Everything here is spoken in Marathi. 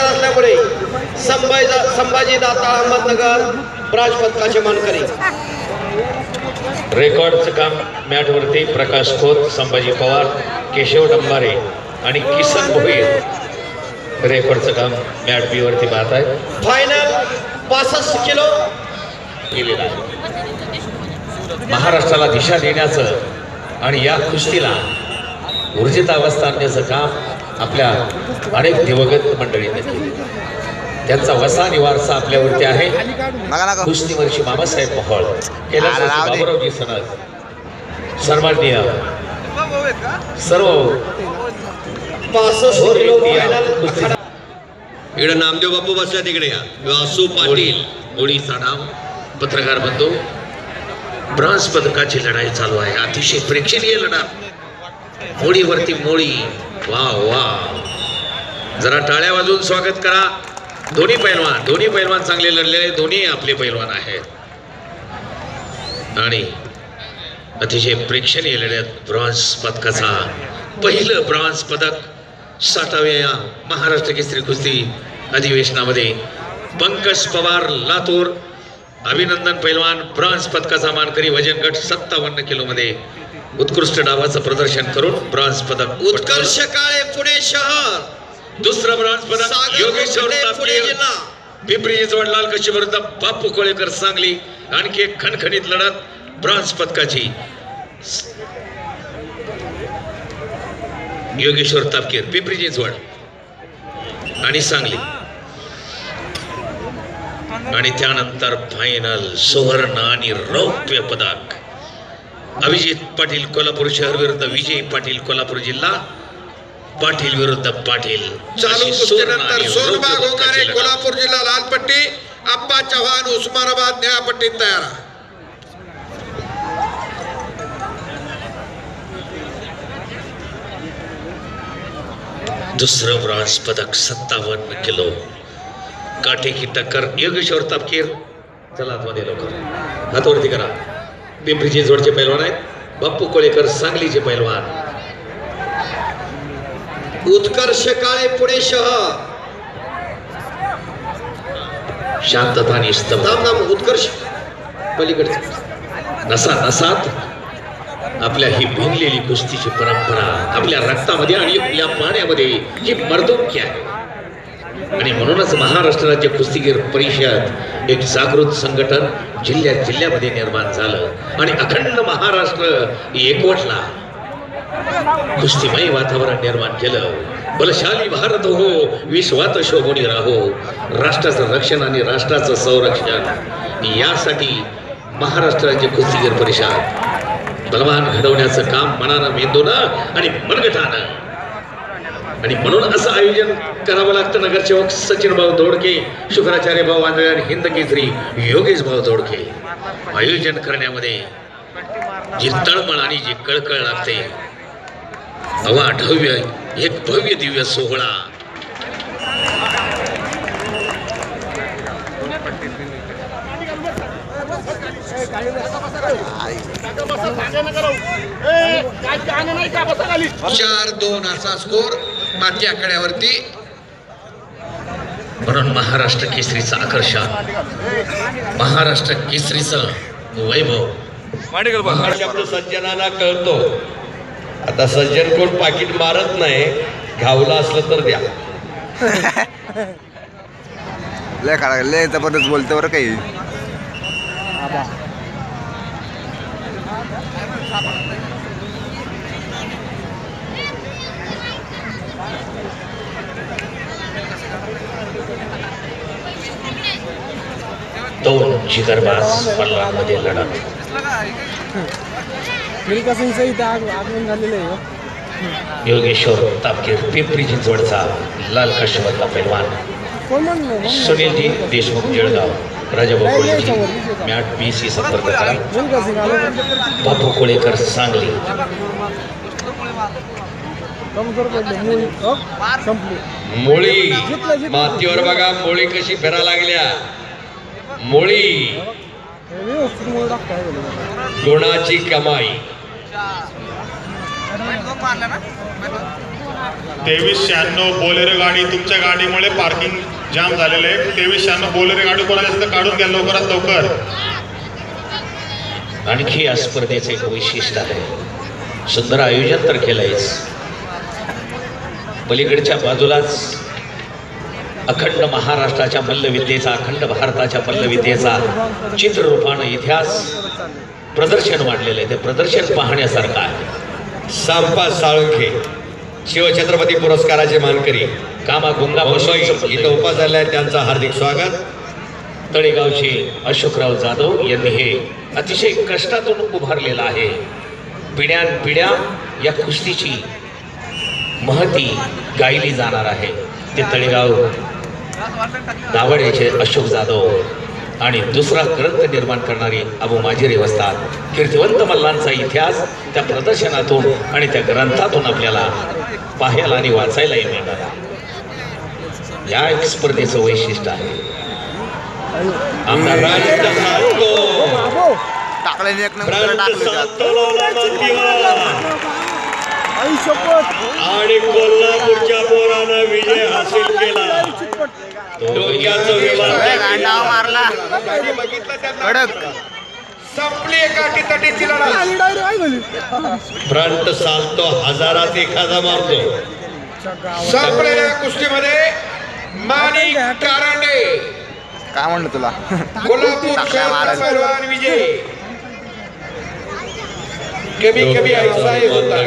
असल्यामुळे संभाजी संभाजी दाता अहमदनगर ब्रांच पथकाचे मानकरी. रेकॉर्डचं काम मॅटवरती प्रकाश खोत संभाजी पवार केशव डंबारे आणि किसन भोईर. रेकॉर्डचं काम मॅट बी वरती पाहत आहे फायनल पासष्ट किलो. केलेलं आहे. महाराष्ट्राला दिशा देण्याचं आणि या कुस्तीला ऊर्जित अवस्था आणण्याचं काम आपल्या अनेक दिवगत मंडळींनी केले त्यांचा वसा आणि वारसा आपल्यावरती आहे. कुस्तीवरची मामासाहेब मोहोळ. बाबूरावजी सनद. सन्माननीय सर्व इकडे नामदेव बापू बसल्या तिकडे या. वासू पाटील होळीचा नाव. पत्रकार बंधू. ब्रॉन्झ पदकाची लढाई चालू आहे. अतिशय प्रेक्षणीय लढा मोळीवरती मोळी. वा वा. जरा टाळ्या वाजवून स्वागत करा. दोन्ही पैलवान दोन्ही पैलवान चांगले लढलेले दोन्ही आपले पैलवान आहेत. आणि अतिशय प्रेक्षणीय लढ्यात ब्रॉन्झ पदकाचा पहिलं ब्रॉन्झ पदक साठाव्या महाराष्ट्र केसरी कुस्ती अधिवेशनामध्ये पंकज पवार लातूर. अभिनंदन पैलवान ब्रॉन्झ पदकाचा मानकरी वजन गट सत्तावन्न किलोमध्ये उत्कृष्ट डावाचं प्रदर्शन करून ब्रॉन्झ पदक उत्कर्ष काळे पुणे शहर. दुसरं ब्रॉन्झ पदक योगेश्वर पिंपरी चिंचवड लाल कशी विरुद्ध बापू कोळेकर सांगली. आणखी एक खणखणीत लढत ब्रॉन्झ पदकाची. योगेश्वर तापकीर पिंपरी चिंचवड आणि सांगली. आणि त्यानंतर फायनल सुवर्ण आणि रौप्य पदक. अभिजित पाटील कोल्हापूर शहर विरुद्ध विजय पाटील कोल्हापूर जिल्हा पाटील विरुद्ध पाटील. चालू कुस्तीनंतर पदकाची लढत. कोल्हापूर जिल्हा लालपट्टी आप्पा चव्हाण उस्मानाबाद निळ्या पट्टीत तयार. दुसरं ब्रॉन्झ पदक सत्तावन्न किलो. काठी की टक्कर योगेश्वर तापकीर. चला आतमध्ये लवकर. हातवरती करा. पिंपरी चिंचवडचे पैलवान आहेत. बाप्पू कोळेकर सांगलीचे पैलवान. उत्कर्ष काळे पुणे शहर. शांतता आणि स्तंभ उत्कर्ष. पलीकडे नसा नसात. आपल्या ही भिनलेली कुस्तीची परंपरा आपल्या रक्तामध्ये आणि आपल्या पाण्यामध्ये ही मर्दोक्य आहे. आणि म्हणूनच महाराष्ट्र राज्य कुस्तीगीर परिषद एक जागृत संघटन जिल्ह्यात जिल्ह्यामध्ये निर्माण झालं. आणि अखंड महाराष्ट्र एकवटला. कुस्तीमय वातावरण निर्माण केलं. बलशाली भारत हो विश्वात शोभणी राहो. राष्ट्राचं रक्षण आणि राष्ट्राचं संरक्षण. यासाठी महाराष्ट्र राज्य कुस्तीगीर परिषद बलवान घडवण्याचं काम मनानं मेंदूनं आणि मनगटानं आणि म्हणून असं आयोजन करावं लागतं. नगरसेवक सचिन भाऊ दोडके शुक्राचार्य भाऊ आंधळे आणि हिंद केसरी योगेश भाऊ दोडके. आयोजन करण्यामध्ये जी तळमळ आणि जी कळकळ लागते. अवा भव्य एक भव्य दिव्य सोहळा. चार दोन असा स्कोर. माती आकड्यावरती. म्हणून महाराष्ट्र केसरीचं आकर्षण. महाराष्ट्र केसरीचं वैभव. शब्द सज्जनाला कळतो. आता सज्जन कोण पाकिट मारत नाही घावला असलं तर द्या. लय काढा लय जबरदस्त बोलतो बरं काही. जिगरबाज पल्लामध्ये लढत. मिल्का सिंगचं इथं आग आगमन झालेलं आहे हो. योगेश्वर तापकीर पिंपरी चिंचवडचा लाल कशमधला पैलवान. Sunilji Deshmukh Jalgaon Rajabhau mat B C संपर्क बापू कोळेकर सांगली. मूळ. मोळी मातीवर बघा मोळी कशी फिरा लागल्या. मोळी. गुणाची कमाई. तेवीस शहाण्णव बोलेरो गाडी तुमच्या गाडीमुळे पार्किंग जाम झालेलं आहे. तेवीस शहाण्णव बोलेरो गाडी कोणाला तर काढून घ्या लवकरात लवकर. आणखी या स्पर्धेचं एक वैशिष्ट्य आहे. सुंदर आयोजन तर केलंयच. पलीकडच्या बाजूलाच अखंड महाराष्ट्राच्या मल्लविद्येचा अखंड भारताच्या मल्लविद्येचा चित्ररूपानं इतिहास प्रदर्शन मांडलेलं आहे. ते प्रदर्शन पाहण्यासारखं आहे. संपा साळुंखे शिवछत्रपती पुरस्काराचे मानकरी. कामा गुंगा इथं उपास आहेत त्यांचं हार्दिक स्वागत. तळेगावचे अशोकराव जाधव यांनी हे अतिशय कष्टातून उभारलेलं आहे. पिढ्यान पिढ्या या कुस्तीची महती गायली जाणार आहे. ते तळेगाव दावड्याचे अशोक जाधव आणि दुसरा ग्रंथ निर्माण करणारी अबू माजिरे वस्तात कीर्तिवंत मल्लांचा इतिहास त्या प्रदर्शनातून आणि त्या ग्रंथातून आपल्याला पाहायला आणि वाचायलाही मिळणार आहे. या एक स्पर्धेचं वैशिष्ट्य आहे. आणि कोल्हापूरच्या पोरानं विजय हासिल केला. मारला. कडक. संपली एका तटीची प्रांत सांगतो हजारात एखादा मारतो. संपलेल्या कुस्तीमध्ये माणिक कारंडे. काय म्हणलं तुला? कोल्हापूर शहर विजय. कभी कभी ऐसा ही होता